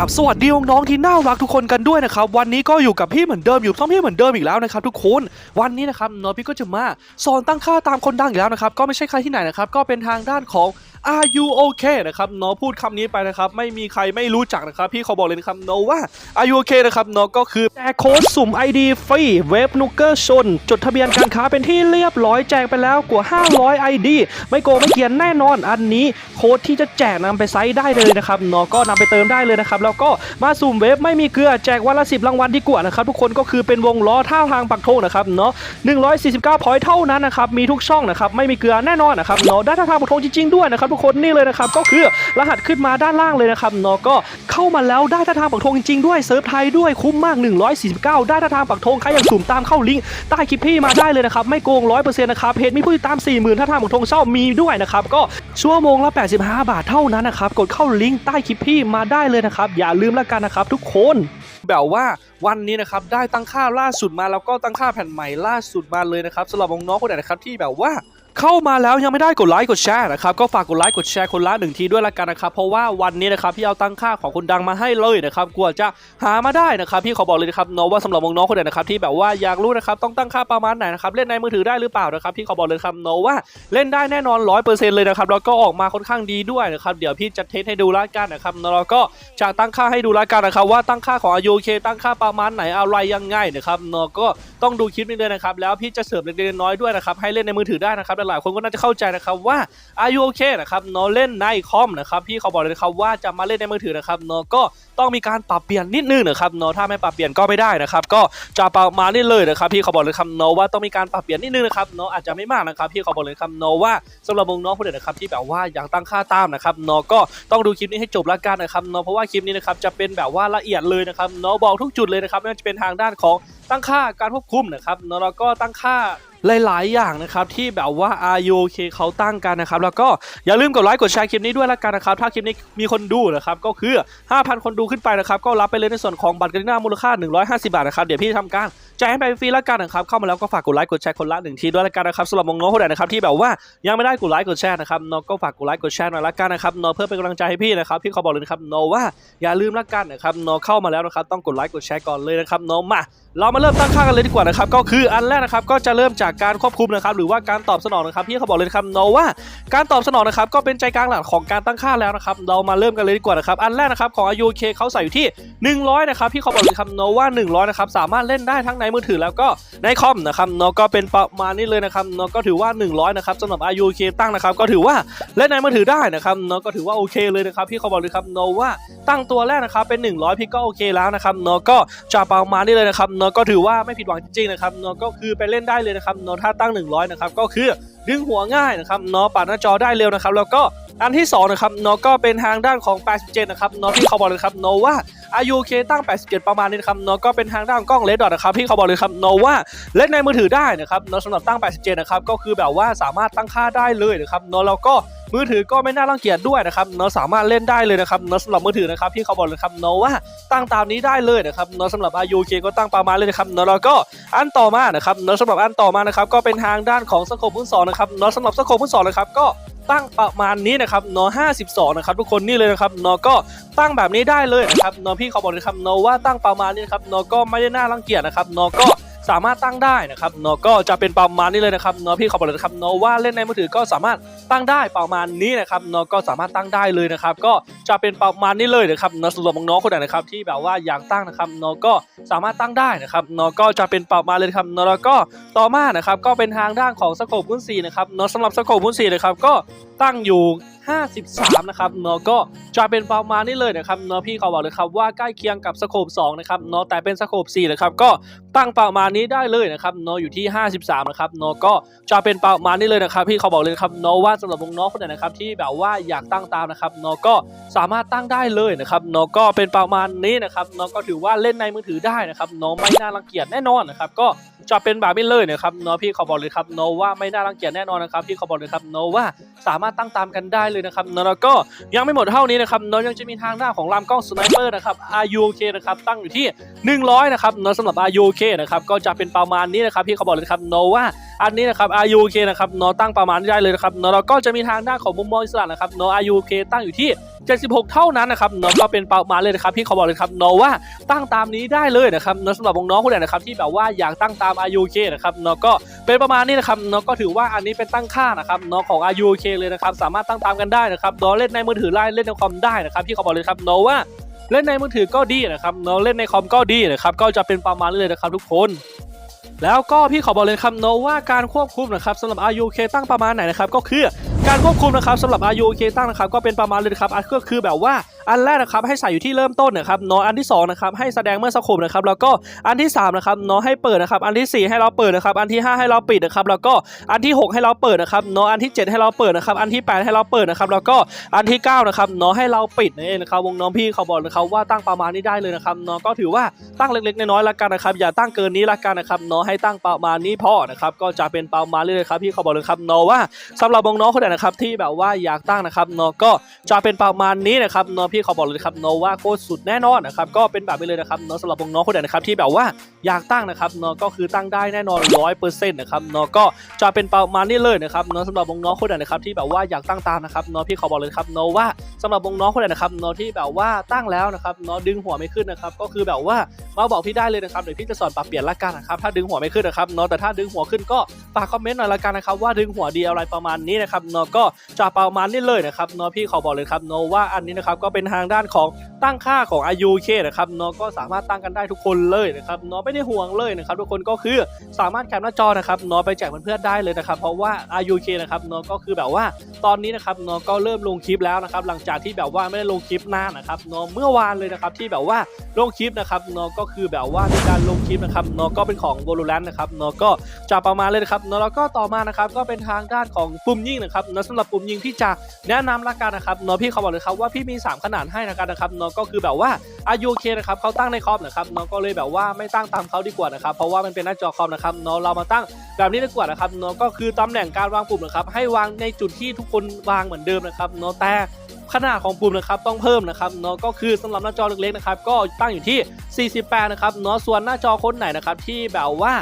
ราบสวัสดีน้องๆที่น่ารักทุกคนกันด้วยนะครับวันนี้ก็อยู่กับพี่เหมือนเดิมอยู่ท่องพี่เหมือนเดิมอีกแล้วนะครับทุกคนวันนี้นะครับน้องพี่ก็จะมาสอนตั้งค่าตามคนดังอีกแล้วนะครับก็ไม่ใช่ใครที่ไหนนะครับก็เป็นทางด้านของ Are you okay นะครับน้องพูดคำนี้ไปนะครับ ไม่มีใครไม่รู้จักนะครับ พี่เขาบอกเลยนะครับน้องว่า Are you okay นะครับน้องก็คือแจกโค้ดสุ่ม ID ฟรีเว็บนุกเกอร์ชน จดทะเบียนการค้าเป็นที่เรียบร้อยแจกไปแล้วกว่า 500 ID ไม่โกงไม่เกียนแน่นอนอันนี้โค้ดที่จะแจกนำไปไซต์ได้เลยนะครับน้องก็นำไปเติมได้เลยนะครับ แล้วก็มาสุ่มเว็บไม่มีเกลือแจกวันละ 10 รางวัลที่กว่านะครับทุกคนก็คือเป็นวงล้อท่าทางปักธงนะครับเนาะ149พอยต์เท่านั้นนะครับมีทุกช่องนะครับไม่มีเกลือแน่นอนนะครับเนาะได้ท่าทางปักธงจริงๆด้วยนะครับทุกคนนี่เลยนะครับก็คือรหัสขึ้นมาด้านล่างเลยนะครับเนาะก็เข้ามาแล้วได้ท่าทางปักธงจริงๆด้วยเซิร์ฟไทยด้วยคุ้มมาก 149 ได้ท่าทางปักธงใครอยากสุ่มตามเข้าลิงก์ใต้คลิปพี่มาได้เลยนะครับไม่โกง100%นะครับเพจมีผู้ติดตาม 40,000ท่าทางปักธงเช่ามีด้วยนะครับก็ชั่วโมงละ 85 บาทเท่านั้นนะครับกดเข้าลิงก์ใต้คลิปพี่มาได้เลยนะครับอย่าลืมแล้วกันนะครับทุกคนแบบว่าวันนี้นะครับได้ตั้งค่าล่าสุดมาแล้วก็ตั้งค่าแผ่นใหม่ล่าสุดมาเลยนะครับสำหรับน้องๆคนไหนนะครับที่แบบว่า เข้ามาแล้วยังไม่ได้กดไลค์กดแชร์นะครับก็ฝากกดไลค์กดแชร์คนละหนึ่งทีด้วยละกันนะครับเพราะว่าวันนี้นะครับพี่เอาตั้งค่าของคนดังมาให้เลยนะครับกลัวจะหามาได้นะครับพี่ขอบอกเลยนะครับน้องว่าสำหรับน้องคนไหนนะครับที่แบบว่าอยากรู้นะครับต้องตั้งค่าประมาณไหนนะครับเล่นในมือถือได้หรือเปล่านะครับพี่ขอบอกเลยครับน้องว่าเล่นได้แน่นอนร้อยเปอร์เซ็นต์เลยนะครับแล้วก็ออกมาค่อนข้างดีด้วยนะครับเดี๋ยวพี่จะเทสให้ดูละกันนะครับแล้วก็จะตั้งค่าให้ดูละกันนะครับว่าตั้งค่าของ RUK ตั้งค่าประมาณไหนอะไรยังไงนะครับเนาะก็ต้องดูคลิปนี้เลยนะครับแล้วพี่จะเสริมเล็กๆน้อยๆด้วยนะครับให้เล่นในมือถือได้นะครับหลายๆคนก็น่าจะเข้าใจนะครับว่า Are you okay นะครับเนาะเล่นในคอมนะครับพี่เขาบอกเลยนะครับว่าจะมาเล่นในมือถือนะครับเนาะก็ต้องมีการปรับเปลี่ยนนิดนึงนะครับเนาะถ้าไม่ปรับเปลี่ยนก็ไม่ได้นะครับ ก็จะประมาณนี้เลยนะครับพี่เขาบอกเลยครับเนาะว่าต้องมีการปรับเปลี่ยนนิดนึงนะครับเนาะอาจจะไม่มากนะครับพี่เขาบอกเลยครับเนาะว่าสำหรับน้องๆคนอื่นนะครับที่แบบว่าอยากตั้งค่าตามนะครับเนาะก็ต้องดูคลิปนี้ให้จบละกันนะครับเนาะเพราะว่าคลิปนี้นะครับจะเป็นแบบว่าละเอียดเลยนะครับเนาะบอกทุกจุดเลยนะครับไม่ว่าจะเป็นทางด้านของตั้งค่าการควบคุมนะครับเนาะแล้วก็ตั้งค่า หลายๆ อย่างนะครับที่แบบว่า RUK เขาตั้งกันนะครับแล้วก็อย่าลืมกดไลค์กดแชร์คลิปนี้ด้วยละกันนะครับถ้าคลิปนี้มีคนดูนะครับก็คือ 5,000 คนดูขึ้นไปนะครับก็รับไปเลยในส่วนของบัตรกรีน่ามูลค่า 150 บาทนะครับเดี๋ยวพี่ทำการแจ่ายให้ไปฟรีละกันนะครับเข้ามาแล้วก็ฝากกดไลค์กดแชร์คนละหนึ่งทีด้วยละกันนะครับสำหรับน้องๆคนไหนนะครับที่แบบว่ายังไม่ได้กดไลค์กดแชร์นะครับน้องก็ฝากกดไลค์กดแชร์หน่อยละกันนะครับน้องเพื่อเป็นกำลังใจให้พี่นะครับพี่ขอบอกเลยนะครับน้องว่าอย่าลืมละกันนะครับน้องเข้ามาแล้วนะครับต้องกดไลค์กดแชร์ก่อนเลยนะครับน้องมา เรามาเริ่มตั้งค่ากันเลยดีกว่านะครับก็คืออันแรกนะครับก็จะเริ่มจากการควบคุมนะครับหรือว่าการตอบสนองนะครับพี่เขาบอกเลยครับเนาะว่าการตอบสนองนะครับก็เป็นใจกลางหลักของการตั้งค่าแล้วนะครับเรามาเริ่มกันเลยดีกว่านะครับอันแรกนะครับของ RUK เขาใส่อยู่ที่ 100 นะครับพี่เขาบอกเลยครับเนาะว่า 100 นะครับสามารถเล่นได้ทั้งในมือถือแล้วก็ในคอมนะครับเนาะก็เป็นประมาณนี้เลยนะครับเนาะก็ถือว่า 100 นะครับสำหรับ RUK ตั้งนะครับก็ถือว่าเล่นในมือถือได้นะครับเนาะก็ถือว่าโอเคเลยนะครับพี่เขาบอกเลยครับเนาะว่าตั้งตัวแรกนะครับเป็น 100 พี่ก็โอเคแล้วนะครับเนาะก็จะประมาณนี้เลยนะครับเนาะก็ถือว่าไม่ผิดหวังจริงๆนะครับเนาะก็คือไปเล่นได้เลยนะครับเนาะถ้าตั้ง 100นะครับก็คือดึงหัวง่ายนะครับเนาะปัดหน้าจอได้เร็วนะครับ แล้วก็อันที่สองนะครับเนาะก็เป็นทางด้านของ 87 นะครับเนาะที่เขาบอกเลยครับเนาะว่า RUK ตั้ง 87 ประมาณนี้นะครับเนาะก็เป็นทางด้านกล้องเลดดอทนะครับที่เขาบอกเลยครับเนาะว่าเล่นในมือถือได้นะครับเนาะสำหรับตั้ง 87 นะครับก็คือแบบว่าสามารถตั้งค่าได้เลยนะครับเนาะแล้วก็ มือถือก็ไม่น่ารังเกียจด้วยนะครับเนาะสามารถเล่นได้เลยนะครับเนาะสำหรับมือถือนะครับพี่เขาบอกเลยครับเนาะว่าตั้งตามนี้ได้เลยนะครับเนาะสำหรับ RUK ก็ตั้งประมาณเลยนะครับเนาะแล้วก็อันต่อมานะครับเนาะสำหรับอันต่อมานะครับก็เป็นทางด้านของสโคปพื้นสองนะครับเนาะสำหรับสโคปพื้นสองนะครับก็ตั้งประมาณนี้นะครับเนาะ52 นะครับทุกคนนี่เลยนะครับเนาะก็ตั้งแบบนี้ได้เลยนะครับเนาะพี่เขาบอกเลยครับเนาะว่าตั้งประมาณนี้นะครับเนาะก็ไม่ได้น่ารังเกียจนะครับเนาะก็ สามารถตั้งได้นะครับเนาะก็จะเป็นประมาณนี้เลยนะครับเนาะพี่ขาบอกเลยนะครับเนาะว่าเล่นในมือถือก็สามารถตั้งได้ประมาณนี้นะครับเนาะก็สามารถตั้งได้เลยนะครับ ก็จะเป็นประมาณนี้เลยนะครับเนาะสำหรับน้องๆคนไหนนะครับที่แบบว่าอยากตั้งนะครับเนาะก็สามารถตั้งได้นะครับเนาะก็จะเป็นประมาณเลยครับเนาะแล้วก็ต่อมานะครับก็เป็นทางด้านของสโคปพื้นสีนะครับเนาะสำหรับสโคปพื้นสีนะครับก็ตั้งอยู่53 นะครับเนาะก็จะเป็นประมาณนี้เลยนะครับเนาะพี่เขาบอกเลยครับว่าใกล้เคียงกับสโคป2นะครับเนาะแต่เป็นสโคป4นะครับก็ตั้งประมาณนี้ได้เลยนะครับเนาะอยู่ที่ 53 นะครับเนาะก็จะเป็นประมาณนี้เลยนะครับพี่เขาบอกเลยครับเนาะว่าสำหรับน้องๆคนไหนนะครับที่แบบว่าอยากตั้งตามนะครับเนาะก็สามารถตั้งได้เลยนะครับเนาะก็เป็นประมาณนี้นะครับเนาะก็ถือว่าเล่นในมือถือได้นะครับเนาะไม่น่ารังเกียจแน่นอนนะครับก็จะเป็นแบบนี้เลยนะครับเนาะพี่เขาบอกเลยครับเนาะว่าไม่น่ารังเกียจแน่นอนนะครับพี่เขาบอกเลยครับเนาะว่าสามารถตั้งตามกันได้เลยนะครับเนาะแล้วก็ยังไม่หมดเท่านี้นะครับเนาะยังจะมีทางหน้าของลำกล้องสไนเปอร์นะครับ RUK นะครับตั้งอยู่ที่ 100 นะครับเนาะสำหรับ RUK นะครับก็จะเป็นประมาณนี้นะครับพี่เขาบอกเลยครับเนาะว่าอันนี้นะครับ RUK นะครับเนาะตั้งประมาณได้เลยนะครับเนาะแล้วก็จะมีทางด้าของมุมมองอิสระนะครับเนาะ RUK ตั้งอยู่ที่76 เท่านั้นนะครับเนาะก็เป็นประมาณเลยนะครับพี่เขาบอกเลยครับเนาะว่าตั้งตามนี้ได้เลยนะครับเนาะสำหรับน้องๆคนไหนนะครับที่แบบว่าอยากตั้งตาม RUK นะครับเนาะก็ เป็นประมาณนี้นะครับเนาะก็ถือว่าอันนี้เป็นตั้งค่านะครับเนาะของ RUK เลยนะครับสามารถตั้งตามกันได้นะครับเนาะเล่นในมือถือไล่เล่นในคอมได้นะครับพี่เขาบอกเลยครับเนาะว่าเล่นในมือถือก็ดีนะครับเนาะเล่นในคอมก็ดีนะครับก็จะเป็นประมาณนี้เลยนะครับทุกคนแล้วก็พี่ขอบอกเลยครับเนว่าการควบคุมนะครับสำหรับ RUK ตั้งประมาณไหนนะครับก็คือการควบคุมนะครับสำหรับ RUK ตั้งนะครับก็เป็นประมาณเลยครับก็คือแบบว่า อันแรกนะครับให้ใส่อยู่ที่เริ่มต้นนะครับเนาะอันที่สองนะครับให้แสดงเมื่อสโคปนะครับแล้วก็อันที่สามนะครับเนาะให้เปิดนะครับอันที่สี่ให้เราเปิดนะครับอันที่ห้าให้เราปิดนะครับแล้วก็อันที่หกให้เราเปิดนะครับเนาะอันที่เจ็ดให้เราเปิดนะครับอันที่แปดให้เราเปิดนะครับแล้วก็อันที่เก้านะครับเนาะให้เราปิดนั่นเองนะครับวงน้องพี่เขาบอกนะครับว่าตั้งประมาณนี้ได้เลยนะครับเนาะก็ถือว่าตั้งเล็กๆน้อยๆละกันนะครับอย่าตั้งเกินนี้ละกันนะครับเนาะให้ตั้งประมาณนี้พอนะครับก็จะเป็นประมาณเลยครับพี่เขาบอกเลยครับเนาะว่าสำหรับน้องคนไหนนะครับที่แบบว่าอยากตั้งนะครับเนาะก็จะเป็นประมาณนี้นะครับเนาะพี่เขาบอกเลยครับเนาะว่าโคตรสุดแน่นอนนะครับก็เป็นแบบนี้เลยนะครับเนาะสำหรับน้องคนไหนนะครับที่แบบว่าอยากตั้งนะครับเนาะก็คือตั้งได้แน่นอนร้อยเปอร์เซ็นต์นะครับเนาะก็จะเป็นประมาณนี้เลยนะครับเนาะสำหรับน้องคนไหนนะครับที่แบบว่าอยากตั้งตามนะครับเนาะพี่เขาบอกเลยครับเนาะว่าสำหรับน้องคนไหนนะครับเนาะที่แบบว่าตั้งแล้วนะครับเนาะดึงหัวไม่ขึ้นนะครับก็คือแบบว่ามาบอกพี่ได้เลยนะครับเดี๋ยวพี่จะสอนปรับเปลี่ยนละกันนะครับถ้าดึงหัวไม่ขึ้นนะครับเนาะแต่ถ้าดึงหัวขึ้นก็ฝากคอมเมนต์หน่อยละกันนะครับว่าดึงหัวดีอะไรประมาณนี้นะครับเนาะก็จะประมาณนี้เลยนะครับเนาะพี่ขอบอกเลยครับเนาะว่าอันนี้นะครับก็เป็นทางด้านของตั้งค่าของ IUK นะครับเนาะก็สามารถตั้งกันได้ทุกคนเลยนะครับเนาะไม่ได้ห่วงเลยนะครับทุกคนก็คือสามารถแคปหน้าจอนะครับเนาะไปแจกเพื่อนๆได้เลยนะครับเพราะว่า IUK นะครับเนาะก็คือแบบว่าตอนนี้นะครับเนาะก็เริ่มลงคลิปแล้วนะครับหลังจากที่แบบว่าไม่ได้ลงคลิปนานนะครับเนาะเมื่อวานเลยนะครับที่แบบว่าลงคลิปนะครับเนาะก็คือแบบว่าในการลงคลิปนะครับเนาะก็เป็นของ Valorant นะครับเนาะก็จะประมาณเลยนะครับเนาะแล้วก็ต่อมานะครับก็เป็นทางด้านของปุ่มยิงนะครับเนาะสำหรับปุ่มยิงที่จะแนะนำละกันนะครับเนาะพี่เขาบอกเลยครับว่าพี่มี 3 ขนาดให้นะกันนะครับเนาะก็คือแบบว่า RUK นะครับเขาตั้งในคอมนะครับเนาะก็เลยแบบว่าไม่ตั้งตามเขาดีกว่านะครับเพราะว่ามันเป็นหน้าจอคอมนะครับเนาะเรามาตั้งแบบนี้ดีกว่านะครับเนาะก็คือตำแหน่งการวางปุ่มนะครับให้วางในจุดที่ทุกคนวางเหมือนเดิมนะครับเนาะแต่ขนาดของปุ่มนะครับต้องเพิ่มนะครับเนาะก็คือสำหรับหน้าจอเล็กๆนะครับก็ตั้งอยู่ที่ 48 นะครับเนาะส่วนหน้าจอคนไหนนะครับที่แบบว่า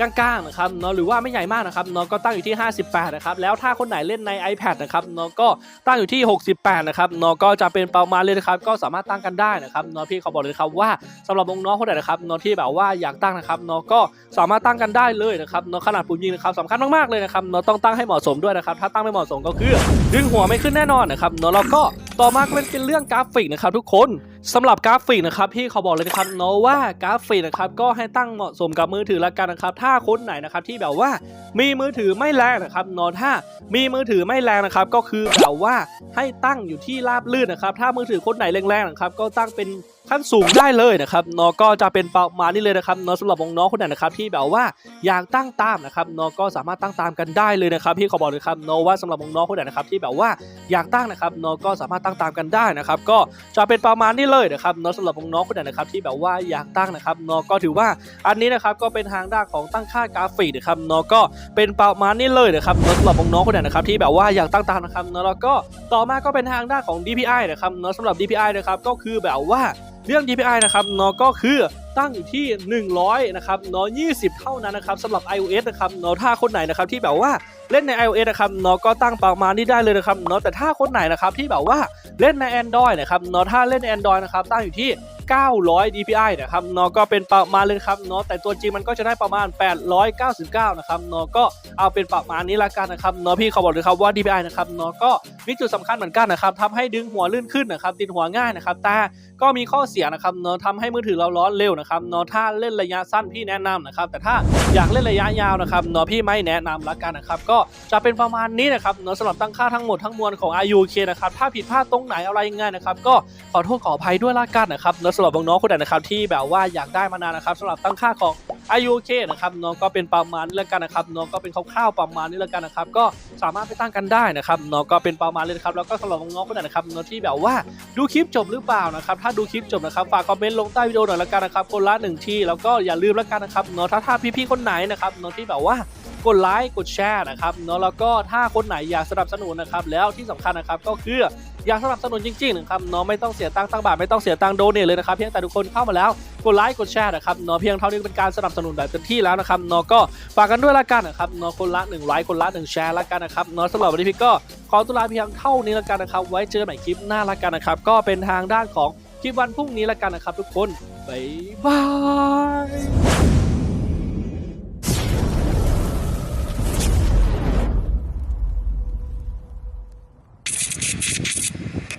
กลางๆนะครับเนาะหรือว่าไม่ใหญ่มากนะครับเนาะก็ตั้งอยู่ที่ 58นะครับแล้วถ้าคนไหนเล่นใน iPad นะครับเนาะก็ตั้งอยู่ที่ 68นะครับเนาะก็จะเป็นประมาณเลยนะครับก็สามารถตั้งกันได้นะครับเนาะพี่เขาบอกเลยครับว่าสำหรับน้องๆคนไหนนะครับเนาะที่แบบว่าอยากตั้งนะครับเนาะก็สามารถตั้งกันได้เลยนะครับเนาะขนาดปุ่มยิงนะครับสำคัญมากๆเลยนะครับเนาะต้องตั้งให้เหมาะสมด้วยนะครับถ้าตั้งไม่เหมาะสมก็คือดึงหัวไม่ขึ้นแน่นอนนะครับเนาะแล้วก็ต่อมาก็เป็นเป็นเรื่องกราฟิกนะครับทุกคนสำหรับกราฟิกนะครับพี่เขาบอกเลยนะครับเนาะว่ากราฟิกนะครับก็ให้ตั้งเหมาะสมกับมือถือละกันนะครับถ้าคนไหนนะครับที่แบบว่ามีมือถือไม่แรงนะครับเนาะถ้ามีมือถือไม่แรงนะครับก็คือแบบว่าให้ตั้งอยู่ที่ราบลื่นนะครับถ้ามือถือคนไหนแรงๆนะครับก็ตั้งเป็น ขั้นสูงได้เลยนะครับเนาะก็จะเป็นประมาณนี้เลยนะครับเนาะสำหรับน้องๆคนไหนนะครับที่แบบว่าอยากตั้งตามนะครับเนาะก็สามารถตั้งตามกันได้เลยนะครับพี่ขาบอกเลยครับเนาะว่าสำหรับน้องๆคนไหนนะครับที่แบบว่าอยากตั้งนะครับเนาะก็สามารถตั้งตามกันได้นะครับก็จะเป็นประมาณนี้เลยนะครับเนาะสำหรับน้องๆคนไหนนะครับที่แบบว่าอยากตั้งนะครับเนาะก็ถือว่าอันนี้นะครับก็เป็นทางด้านของตั้งค่ากราฟิกนะครับเนาะก็เป็นประมาณนี้เลยนะครับเนาะสำหรับน้องๆคนไหนนะครับที่แบบว่าอยากตั้งตามนะครับเนาะแล้วก็ต่อมาก็เป็นทางด้านของ DPI นะครับเนาะสำหรับ DPI นะครับก็คือแบบว่าเรื่อง DPI นะครับเนาะก็คือตั้งอยู่ที่ 100 นะครับเนาะ20 เท่านั้นนะครับสำหรับ iOS นะครับเนาะถ้าคนไหนนะครับที่แบบว่าเล่นใน iOS นะครับเนาะก็ตั้งประมาณนี้ได้เลยนะครับเนาะแต่ถ้าคนไหนนะครับที่แบบว่าเล่นใน Android นะครับเนาะถ้าเล่นใน Android นะครับตั้งอยู่ที่ 900 DPI นะครับเนาะก็เป็นประมาณเลยครับเนาะแต่ตัวจริงมันก็จะได้ประมาณ 899 นะครับเนาะก็เอาเป็นประมาณนี้ละกันนะครับเนาะพี่เขาบอกเลยครับว่า DPI นะครับเนาะก็มีจุดสำคัญเหมือนกันนะครับทำให้ดึงหัวลื่นขึ้นนะครับติดหัวง่ายนะครับแต่ก็มีข้อเสียนะครับเนาะทำให้มือถือเราร้อนเร็วนะครับเนาะถ้าเล่นระยะสั้นพี่แนะนำนะครับแต่ถ้าอยากเล่นระยะยาวนะครับเนาะพี่ไม่แนะนำละกันนะครับก็จะเป็นประมาณนี้นะครับเนาะสำหรับตั้งค่าทั้งหมดทั้งมวลของ IUK นะครับถ้าผิดพลาดตรงไหนอะไรยังไงนะครับก็ขอโทษขออภัยด้วยละกันนะครับเนาะสำหรับน้องๆคนไหนนะครับที่แบบว่าอยากได้มานานนะครับสำหรับตั้งค่าของ IUK นะครับเนาะก็เป็นประมาณนี้ละกันนะครับเนาะก็เป็นคร่าวๆประมาณนี้และกันนะครับก็สามารถไปตั้งกันได้นะครับเนาะก็เป็นประมาณเลยนะครับแล้วก็สำหรับน้องๆคนไหนนะครับเนาะที่แบบว่าดูคลิปจบหรือเปล่านะครับถ้าดูคลิปจบนะครับฝากคอมเมนต์ลงใต้วิดีโอหน่อยละกันนะครับคนละหนึ่งที่แล้วก็อย่าลืมละกันนะครับเนาะถ้าถ้าพี่ๆคนไหนนะครับเนาะที่แบบว่ากดไลค์กดแชร์นะครับเนาะแล้วก็ถ้าคนไหนอยากสนับสนุนนะครับแล้วที่สำคัญนะครับก็คือ อยากสนับสนุนจริงๆนะครับเนาะไม่ต้องเสียตังค์ตั้งบาทไม่ต้องเสียตังค์โดเนทเลยนะครับเพียงแต่ทุกคนเข้ามาแล้วกดไลค์กดแชร์นะครับเนาะเพียงเท่านี้เป็นการสนับสนุนแบบเต็มที่แล้วนะครับเนาะก็ฝากกันด้วยละกันนะครับเนาะคนละ1ไลค์คนละ1แชร์ละกันนะครับเนาะสำหรับวันนี้พี่ก็ขอตุลาเพียงเท่านี้ละกันนะครับไว้เจอกันใหม่คลิปหน้าละกันนะครับก็เป็นทางด้านของคลิปวันพรุ่งนี้ละกันนะครับ ทุกคนบ๊ายบาย